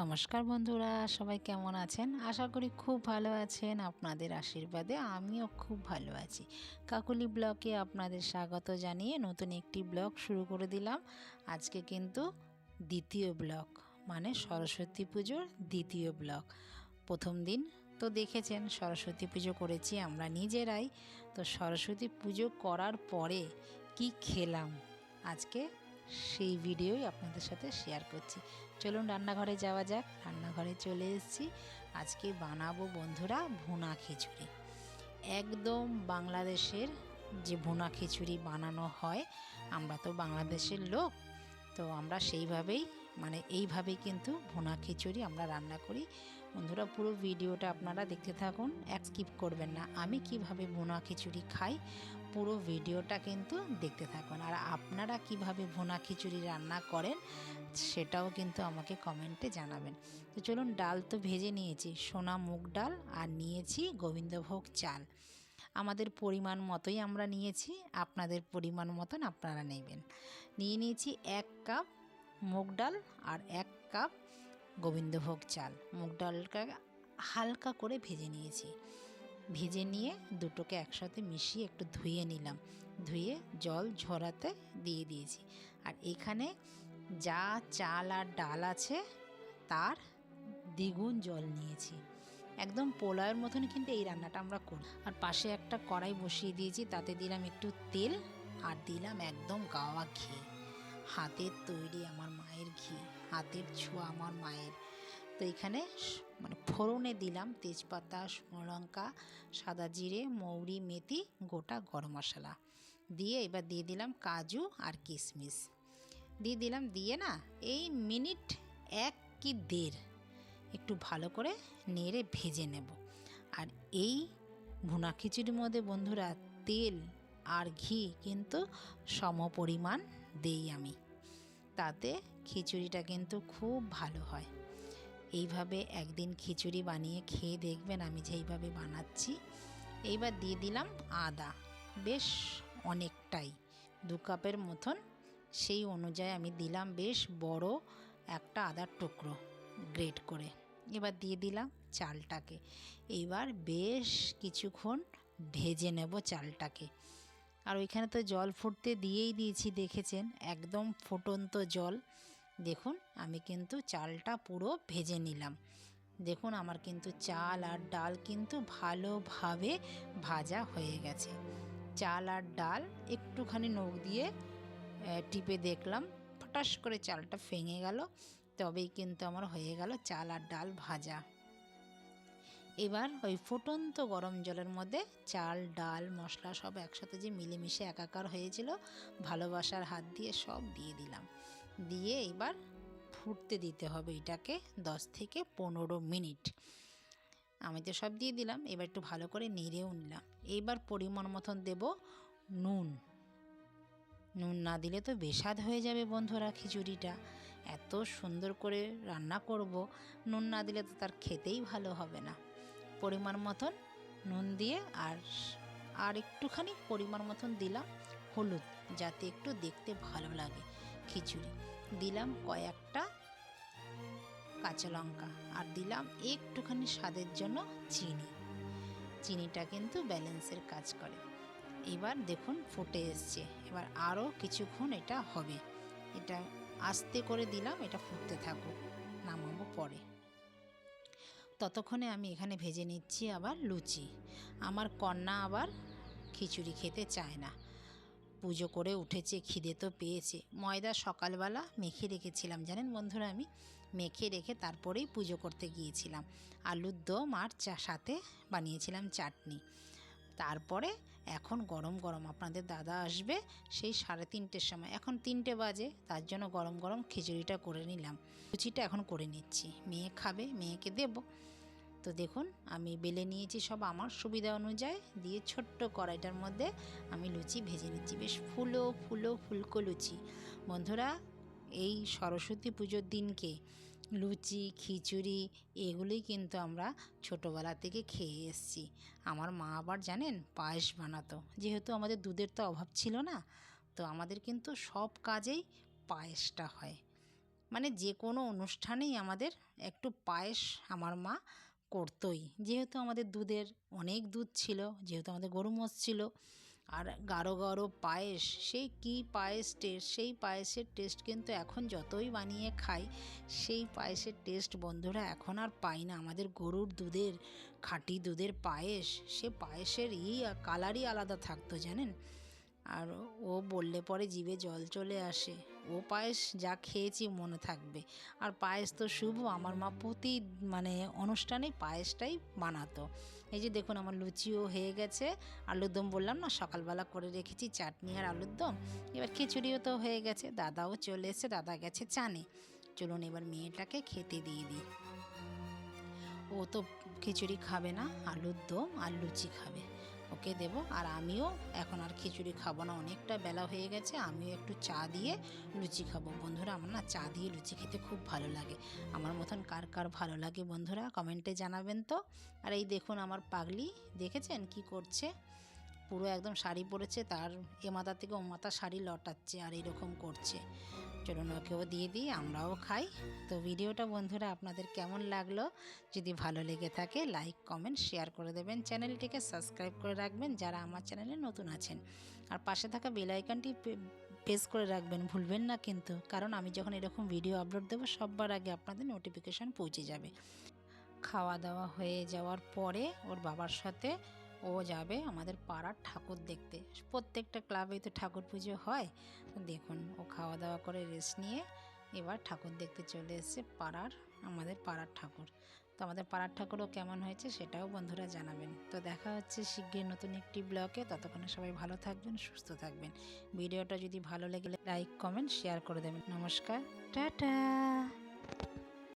নমস্কার বন্ধুরা, সবাই কেমন আছেন? আশা করি খুব ভালো আছেন, আপনাদের আশীর্বাদে আমিও খুব ভালো আছি। কাকুলি ব্লকে আপনাদের স্বাগত জানিয়ে নতুন একটি ব্লগ শুরু করে দিলাম। আজকে কিন্তু দ্বিতীয় ব্লক মানে সরস্বতী পুজোর দ্বিতীয় ব্লক প্রথম দিন তো দেখেছেন, সরস্বতী পুজো করেছি আমরা নিজেরাই। তো সরস্বতী পুজো করার পরে কি খেলাম? আজকে সেই ভিডিওই আপনাদের সাথে শেয়ার করছি। চলুন রান্নাঘরে যাওয়া যাক। রান্নাঘরে চলে এসেছি। আজকে বানাবো বন্ধুরা ভুনা খিচুড়ি। একদম বাংলাদেশের যে ভুনা খিচুড়ি বানানো হয়, আমরা তো বাংলাদেশের লোক, তো আমরা সেইভাবেই মানে এইভাবেই কিন্তু ভুনা খিচুড়ি আমরা রান্না করি। বন্ধুরা, পুরো ভিডিওটা আপনারা দেখতে থাকুন, এক স্কিপ করবেন না। আমি কীভাবে ভুনা খিচুড়ি খাই, পুরো ভিডিওটা কিন্তু দেখতে থাকুন। আর আপনারা কীভাবে ভুনা খিচুড়ি রান্না করেন, সেটাও কিন্তু আমাকে কমেন্টে জানাবেন। তো চলুন, ডাল তো ভেজে নিয়েছি, সোনা মুগ ডাল আর নিয়েছি গোবিন্দভোগ চাল। আমাদের পরিমাণ মতোই আমরা নিয়েছি, আপনাদের পরিমাণ মতন আপনারা নেবেন। নিয়ে নিয়েছি এক কাপ মুগ ডাল আর এক কাপ গোবিন্দভোগ চাল। মুগ ডালটা হালকা করে ভেজে নিয়েছি। ভেজে নিয়ে দুটোকে একসাথে মিশিয়ে একটু ধুয়ে নিলাম। ধুয়ে জল ঝরাতে দিয়ে দিয়েছি। আর এখানে যা চাল আর ডাল আছে, তার দ্বিগুণ জল নিয়েছি। একদম পোলাওয়ের মতন কিন্তু এই রান্নাটা আমরা করি। আর পাশে একটা কড়াই বসিয়ে দিয়েছি, তাতে দিলাম একটু তেল আর দিলাম একদম গাওয়া ঘি। হাতের তৈরি আমার মায়ের ঘি, হাতের ছোঁয়া আমার মায়ের। তো এখানে মানে ফোড়নে দিলাম তেজপাতা লঙ্কা, সাদা জিরে, মৌরি, মেথি, গোটা গরম মশলা। দিয়ে এবার দিয়ে দিলাম কাজু আর কিশমিশ। দিয়ে দিলাম দিয়ে না এই মিনিট এক কি দেড় একটু ভালো করে নেড়ে ভেজে নেব। আর এই ভুনা খিচুড়ির মধ্যে বন্ধুরা তেল আর ঘি কিন্তু সমপরিমাণ দেই আমি। তাতে খিচুড়িটা কিন্তু খুব ভালো হয়। এইভাবে একদিন খিচুড়ি বানিয়ে খেয়ে দেখবেন আমি যেইভাবে বানাচ্ছি। এইবার দিয়ে দিলাম আদা। বেশ অনেকটাই, দু কাপের মতন। সেই অনুযায়ী আমি দিলাম বেশ বড় একটা আদার টুকরো গ্রেট করে। এবার দিয়ে দিলাম চালটাকে। এবার বেশ কিছুক্ষণ ভেজে নেব চালটাকে। আর ওইখানে তো জল ফুটতে দিয়েই দিয়েছি, দেখেছেন? একদম ফুটন্ত জল। দেখুন, আমি কিন্তু চালটা পুরো ভেজে নিলাম। দেখুন, আমার কিন্তু চাল আর ডাল কিন্তু ভালোভাবে ভাজা হয়ে গেছে। চাল আর ডাল একটুখানি নখ দিয়ে টিপে দেখলাম, ফটাস করে চালটা ফেঙে গেল। তবেই কিন্তু আমার হয়ে গেল চাল আর ডাল ভাজা। এবার ওই ফুটন্ত গরম জলের মধ্যে চাল, ডাল, মশলা সব একসাথে যে মিলেমিশে একাকার হয়েছিল, ভালোবাসার হাত দিয়ে সব দিয়ে দিলাম। দিয়ে এবার ফুটতে দিতে হবে এটাকে দশ থেকে পনেরো মিনিট। আমি তো সব দিয়ে দিলাম, এবার একটু ভালো করে নেড়েও নিলাম। এইবার পরিমাণ মতন দেব নুন। নুন না দিলে তো বেস্বাদ হয়ে যাবে বন্ধুরা খিচুড়িটা। এত সুন্দর করে রান্না করব, নুন না দিলে তো তার খেতেই ভালো হবে না। পরিমাণ মতন নুন দিয়ে আর আর একটুখানি পরিমাণ মতন দিলাম হলুদ, যাতে একটু দেখতে ভালো লাগে খিচুড়ি। দিলাম কয়েকটা কাঁচা লঙ্কা আর দিলাম একটুখানি স্বাদের জন্য চিনি। চিনিটা কিন্তু ব্যালেন্সের কাজ করে। এবার দেখুন ফুটে এসছে। এবার আরও কিছুক্ষণ এটা হবে। এটা আস্তে করে দিলাম, এটা ফুটতে থাকুক, নামাবো পরে। ততক্ষণে আমি এখানে ভেজে নিচ্ছি আবার লুচি। আমার কন্যা আবার খিচুড়ি খেতে চায় না। পুজো করে উঠেছে, খিদে তো পেয়েছে। ময়দা সকালবেলা মেখে রেখেছিলাম, জানেন বন্ধুরা আমি? মেখে রেখে তারপরেই পুজো করতে গিয়েছিলাম। আলুর দম আর চা সাথে বানিয়েছিলাম চাটনি। তারপরে এখন গরম গরম আপনাদের দাদা আসবে সেই সাড়ে তিনটের সময়। এখন তিনটে বাজে, তার জন্য গরম গরম খিচুড়িটা করে নিলাম। লুচিটা এখন করে নিচ্ছি। মেয়ে খাবে, মেয়েকে দেব। তো দেখুন, আমি বেলে নিয়েছি সব আমার সুবিধা অনুযায়ী। দিয়ে ছোট্ট কড়াইটার মধ্যে আমি লুচি ভেজে নিচ্ছি। বেশ ফুলো ফুলো ফুলকো লুচি। বন্ধুরা, এই সরস্বতী পুজোর দিনকে লুচি, খিচুড়ি এগুলোই কিন্তু আমরা ছোটোবেলা থেকে খেয়ে এসছি। আমার মা আবার জানেন পায়েস বানাতো। যেহেতু আমাদের দুধের তো অভাব ছিল না, তো আমাদের কিন্তু সব কাজেই পায়েসটা হয়। মানে যে কোনো অনুষ্ঠানেই আমাদের একটু পায়েস আমার মা করতোই। যেহেতু আমাদের দুধের অনেক দুধ ছিল, যেহেতু আমাদের গরু মোষ ছিল আর গাঢ় গাঢ় পায়েস, সেই কি পায়েস টেস্ট সেই পায়েসের টেস্ট কিন্তু এখন যতই বানিয়ে খাই, সেই পায়েসের টেস্ট বন্ধুরা এখন আর পাই না। আমাদের গরুর দুধের, খাঁটি দুধের পায়েস, সে পায়েসের ই কালারই আলাদা থাকতো, জানেন? আর ও বললে পরে জিভে জল চলে আসে। ও পায়েস যা খেয়েছি মনে থাকবে। আর পায়েস তো শুভ, আমার মা প্রতি মানে অনুষ্ঠানে পায়েসটাই বানাতো। এই যে দেখুন আমার লুচিও হয়ে গেছে, আলুর দম বললাম না, সকালবেলা করে রেখেছি চাটনি আর আলুর দম। এবার খিচুড়িও তো হয়ে গেছে, দাদাও চলে এসেছে, দাদা গেছে চানে। চলুন এবার মেয়েটাকে খেতে দিয়ে দিই। ও তো খিচুড়ি খাবে না, আলুর দম আর লুচি খাবে। ওকে দেব। আর আমিও এখন আর খিচুড়ি খাব না, অনেকটা বেলা হয়ে গেছে, আমিও একটু চা দিয়ে লুচি খাব। বন্ধুরা, আমার না চা দিয়ে লুচি খেতে খুব ভালো লাগে। আমার মতন কার কার ভালো লাগে বন্ধুরা, কমেন্টে জানাবেন তো। আর এই দেখুন আমার পাগলি, দেখেছেন কি করছে? পুরো একদম শাড়ি পরেছে, তার এ মাথা থেকে ও মাথা শাড়ি লটাচ্ছে আর এরকম করছে। চলুন ওকেও দিয়ে দিই, আমরাও খাই। তো ভিডিওটা বন্ধুরা আপনাদের কেমন লাগল? যদি ভালো লেগে থাকে লাইক কমেন্ট শেয়ার করে দেবেন। চ্যানেলটিকে সাবস্ক্রাইব করে রাখবেন যারা আমার চ্যানেলে নতুন আছেন। আর পাশে থাকা বেল আইকনটি প্রেস করে রাখবেন, ভুলবেন না কিন্তু। কারণ আমি যখন এরকম ভিডিও আপলোড দেবো, সববার আগে আপনাদের নোটিফিকেশান পৌঁছে যাবে। খাওয়া দাওয়া হয়ে যাওয়ার পরে ওর বাবার সাথে ও যাবে আমাদের পাড়ার ঠাকুর দেখতে। প্রত্যেকটা ক্লাবেই তো ঠাকুর পুজো হয়। দেখুন, ও খাওয়া দাওয়া করে রেস্ট নিয়ে এবার ঠাকুর দেখতে চলে এসেছে পাড়ার, আমাদের পাড়ার ঠাকুর। তো আমাদের পাড়ার ঠাকুরও কেমন হয়েছে সেটাও বন্ধুরা জানাবেন। তো দেখা হচ্ছে শীঘ্রই নতুন একটি ব্লগে। ততক্ষণে সবাই ভালো থাকবেন, সুস্থ থাকবেন। ভিডিওটা যদি ভালো লেগে লাইক কমেন্ট শেয়ার করে দেবেন। নমস্কার, টাটা!